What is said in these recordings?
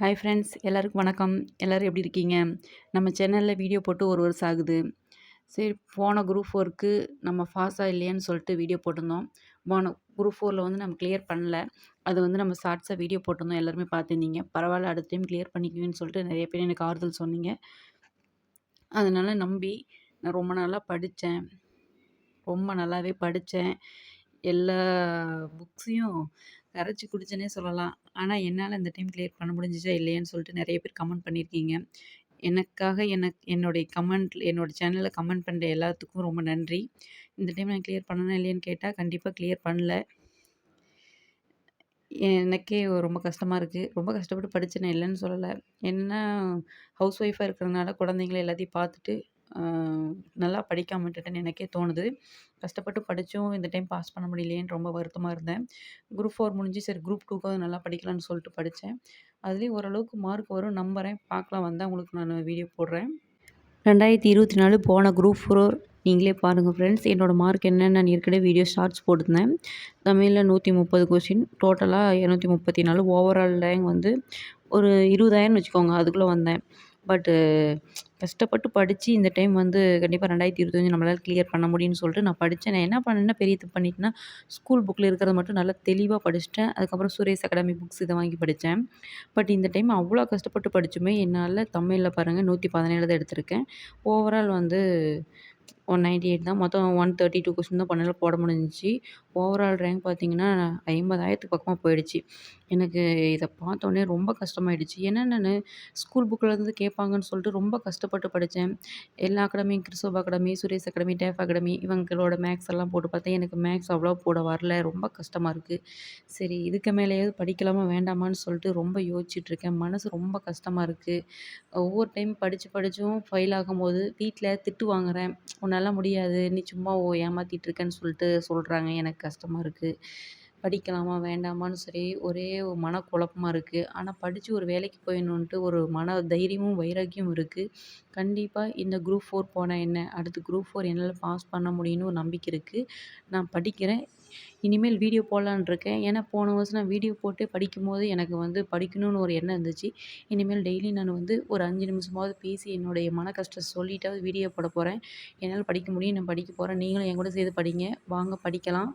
Hi friends எல்லாருக்கும் வணக்கம். எல்லோரும் எப்படி இருக்கீங்க? நம்ம சேனலில் வீடியோ போட்டு ஒரு வருஷம் ஆகுது. சரி போன குரூப் ஃபோருக்கு நம்ம ஃபாஸாக இல்லையான்னு சொல்லிட்டு வீடியோ போட்டிருந்தோம். போன குரூப் ஃபோரில் வந்து நம்ம கிளியர் பண்ணல. அது வந்து நம்ம ஷார்ட்ஸாக வீடியோ போட்டிருந்தோம். எல்லாருமே பார்த்துருந்தீங்க. பரவாயில்ல அடுத்த டைம் கிளியர் பண்ணிக்குவேன்னு சொல்லிட்டு நிறைய பேர் எனக்கு ஆறுதல் சொன்னீங்க. அதனால் நம்பி நான் ரொம்ப நல்லா படித்தேன். ரொம்ப நல்லாவே படித்தேன். எல்லா புக்ஸையும் கரைச்சி குடிச்சனே சொல்லலாம். ஆனால் என்னால் இந்த டைம் கிளியர் பண்ண முடிஞ்சிச்சா இல்லையான்னு சொல்லிட்டு நிறைய பேர் கமெண்ட் பண்ணியிருக்கீங்க. எனக்காக எனக்கு என்னுடைய கமெண்ட் என்னோடய சேனலில் கமெண்ட் பண்ணுற எல்லாத்துக்கும் ரொம்ப நன்றி. இந்த டைம் நான் கிளியர் பண்ணணும் இல்லையான்னு கேட்டால் கண்டிப்பாக கிளியர் பண்ணல. எனக்கே ரொம்ப கஷ்டமாக இருக்குது ரொம்ப கஷ்டப்பட்டு படித்தேன் இல்லைன்னு சொல்லலை. என்ன ஹவுஸ் ஒய்ஃபாக இருக்கிறதுனால குழந்தைங்கள எல்லாத்தையும் பார்த்துட்டு நல்லா படிக்காம விட்டுட்டேன்னு எனக்கே தோணுது. கஷ்டப்பட்டு படித்தும் இந்த டைம் பாஸ் பண்ண முடியலையேன்னு ரொம்ப வருத்தமாக இருந்தேன். குரூப் ஃபோர் முடிஞ்சு சரி குரூப் டூக்காவது நல்லா படிக்கலாம்னு சொல்லிட்டு படித்தேன் அதுலேயும் ஓரளவுக்கு மார்க் வரும் நம்புகிறேன் பார்க்கலாம் வந்தால் உங்களுக்கு நான் வீடியோ போடுறேன். ரெண்டாயிரத்தி இருபத்தி நாலு போன குரூப் ஃபோர் நீங்களே பாருங்கள் ஃப்ரெண்ட்ஸ் என்னோடய மார்க் என்னென்னு நான் ஏற்கனவே வீடியோ ஷார்ட்ஸ் போட்டிருந்தேன். தமிழில் நூற்றி முப்பது கொஸ்டின் டோட்டலாக இரநூத்தி முப்பத்தி நாலு. ஓவரால் ரேங்க் வந்து ஒரு இருபதாயிரம்னு வச்சுக்கோங்க அதுக்குள்ளே வந்தேன். பட்டு uh, கஷ்டப்பட்டு படித்து இந்த டைம் வந்து கண்டிப்பாக ரெண்டாயிரத்தி இருபத்தஞ்சி நம்மளால் கிளியர் பண்ண முடியும்னு சொல்லிட்டு நான் படித்தேன் நான் என்ன பண்ணேன்னா பெரிய தப்பு பண்ணிட்டேன்னா ஸ்கூல் புக்கில் இருக்கிறத மட்டும் நல்லா தெளிவாக படிச்சிட்டேன். அதுக்கப்புறம் சுரேஷ் அகாடமி புக்ஸ் இதை வாங்கி படித்தேன் பட் இந்த டைம் அவ்வளோ கஷ்டப்பட்டு படித்துமே என்னால் தமிழில் பாருங்கள் நூற்றி பதினேழு தான் எடுத்திருக்கேன். ஓவரால் வந்து ஒன் நைன்டி எயிட் தான். மொத்தம் ஒன் தேர்ட்டி டூ கொஸ்டின் தான் பண்ணல போட முடிஞ்சிச்சு. ஓவரால் ரேங்க் பார்த்தீங்கன்னா ஐம்பதாயிரத்துக்கு பக்கமாக போயிடுச்சு. எனக்கு இதை பார்த்தோன்னே ரொம்ப கஷ்டமாயிடுச்சு. ஏன்னா நான் ஸ்கூல் புக்கில் இருந்து கேட்பாங்கன்னு சொல்லிட்டு ரொம்ப கஷ்டப்பட்டு படித்தேன். எல்லா அகாடமி கிறிஸ்தவ அகாடமி சுரேஷ் அகாடமி டேஃப் அகாடமி இவங்களோட மேக்ஸ் எல்லாம் போட்டு பார்த்தேன். எனக்கு மேக்ஸ் அவ்வளோ போட வரல. ரொம்ப கஷ்டமாக இருக்குது சரி இதுக்கு மேலேயாவது படிக்கலாமா வேண்டாமான்னு சொல்லிட்டு ரொம்ப யோசிச்சுட்ருக்கேன் மனசு ரொம்ப கஷ்டமாக இருக்குது ஒவ்வொரு டைம் படித்து படித்தும் ஃபெயில் ஆகும்போது வீட்டில் திட்டு வாங்குகிறேன் உன்னால் முடியாது. நீ சும்மா ஓ ஏமாற்றிட்டு இருக்கேன்னு சொல்லிட்டு சொல்கிறாங்க எனக்கு கஷ்டமாக இருக்குது படிக்கலாமா? வேண்டாமான்னு சரி ஒரே மனக்குழப்பமா இருக்குது ஆனால் படித்து ஒரு வேலைக்கு போயிடணுன்ட்டு ஒரு மன தைரியமும் வைராக்கியம் இருக்குது கண்டிப்பாக இந்த குரூப் ஃபோர் போனால் என்ன? அடுத்து குரூப் ஃபோர் என்னால் பாஸ் பண்ண முடியும்னு ஒரு நம்பிக்கை இருக்குது நான் படிக்கிறேன். இனிமேல் வீடியோ போடலான்னு இருக்கேன். ஏன்னா போன வருஷம் நான் வீடியோ போட்டு படிக்கும்போது எனக்கு வந்து படிக்கணும்னு ஒரு எண்ணம் இருந்துச்சு. இனிமேல் டெய்லி நான் வந்து ஒரு அஞ்சு நிமிஷமாவது பேசி என்னுடைய மன கஷ்டத்தை சொல்லிட்டாவது வீடியோ போட போகிறேன் என்னால் படிக்க முடியும் நான் படிக்க போகிறேன் நீங்களும் என் கூட சேர்த்து படிங்க. வாங்க படிக்கலாம்.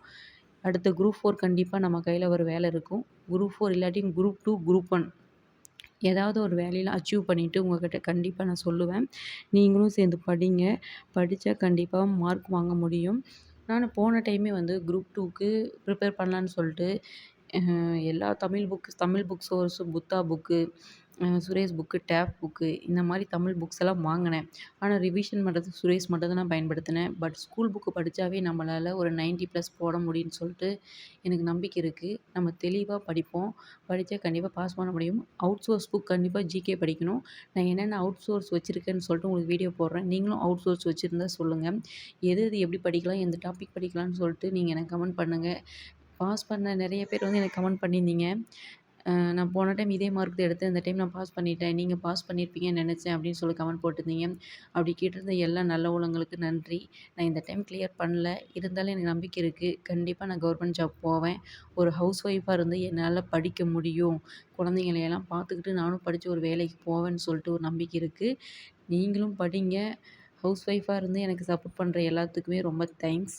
அடுத்த குரூப் ஃபோர் கண்டிப்பாக நம்ம கையில் ஒரு வேலை இருக்கும். குரூப் ஃபோர் இல்லாட்டியும் குரூப் டூ குரூப் ஒன் ஏதாவது ஒரு வேலையில் அச்சீவ் பண்ணிவிட்டு உங்கள்கிட்ட கண்டிப்பாக நான் சொல்லுவேன். நீங்களும் சேர்ந்து படிங்க. படித்தா கண்டிப்பாக மார்க் வாங்க முடியும். நான் போன டைமே வந்து குரூப் டூக்கு ப்ரிப்பேர் பண்ணலான்னு சொல்லிட்டு எல்லா தமிழ் புக்ஸ் தமிழ் புக் சோர்ஸும் புத்தா புக்கு சுரேஷ் புக்கு டேப் புக்கு இந்த மாதிரி தமிழ் புக்ஸ் எல்லாம் வாங்கினேன். ஆனால் ரிவிஷன் பண்ணுறதுக்கு சுரேஷ் மட்டும் தான் நான் பயன்படுத்தினேன். பட் ஸ்கூல் புக்கு படித்தாவே நம்மளால் ஒரு நைன்ட்டி ப்ளஸ் போட முடியும்னு சொல்லிட்டு எனக்கு நம்பிக்கை இருக்குது நம்ம தெளிவாக படிப்போம். படித்தா கண்டிப்பாக பாஸ் பண்ண முடியும். அவுட் சோர்ஸ் புக் கண்டிப்பாக ஜிகே படிக்கணும். நான் என்னென்ன அவுட் சோர்ஸ் வச்சுருக்கேன்னு சொல்லிட்டு உங்களுக்கு வீடியோ போடுறேன். நீங்களும் அவுட் சோர்ஸ் வச்சுருந்தா சொல்லுங்கள் எது எது எப்படி படிக்கலாம்? எந்த டாபிக் படிக்கலாம்னு சொல்லிட்டு நீங்கள் எனக்கு கமெண்ட் பண்ணுங்கள் பாஸ் பண்ண நிறைய பேர் வந்து எனக்கு கமெண்ட் பண்ணியிருந்தீங்க. நான் போன டைம் இதே மார்க் தான் எடுத்தேன். இந்த டைம் நான் பாஸ் பண்ணிட்டேன். நீங்கள் பாஸ் பண்ணியிருப்பீங்கன்னு நினச்சேன் அப்படின்னு சொல்லி கமெண்ட் போட்டிருந்தீங்க. அப்படி கேட்டிருந்த எல்லா நல்ல உள்ளவங்களுக்கு நன்றி. நான் இந்த டைம் கிளியர் பண்ணல. இருந்தாலும் எனக்கு நம்பிக்கை இருக்குது கண்டிப்பாக நான் கவர்மெண்ட் ஜாப் போவேன். ஒரு ஹவுஸ் ஒய்ஃபாக இருந்து என்னால் படிக்க முடியும். குழந்தைங்களையெல்லாம் பார்த்துக்கிட்டு நானும் படித்து ஒரு வேலைக்கு போவேன்னு சொல்லிட்டு ஒரு நம்பிக்கை இருக்குது நீங்களும் படிங்க. ஹவுஸ் ஒய்ஃபாக இருந்து எனக்கு சப்போர்ட் பண்ணுற எல்லாத்துக்குமே ரொம்ப தேங்க்ஸ்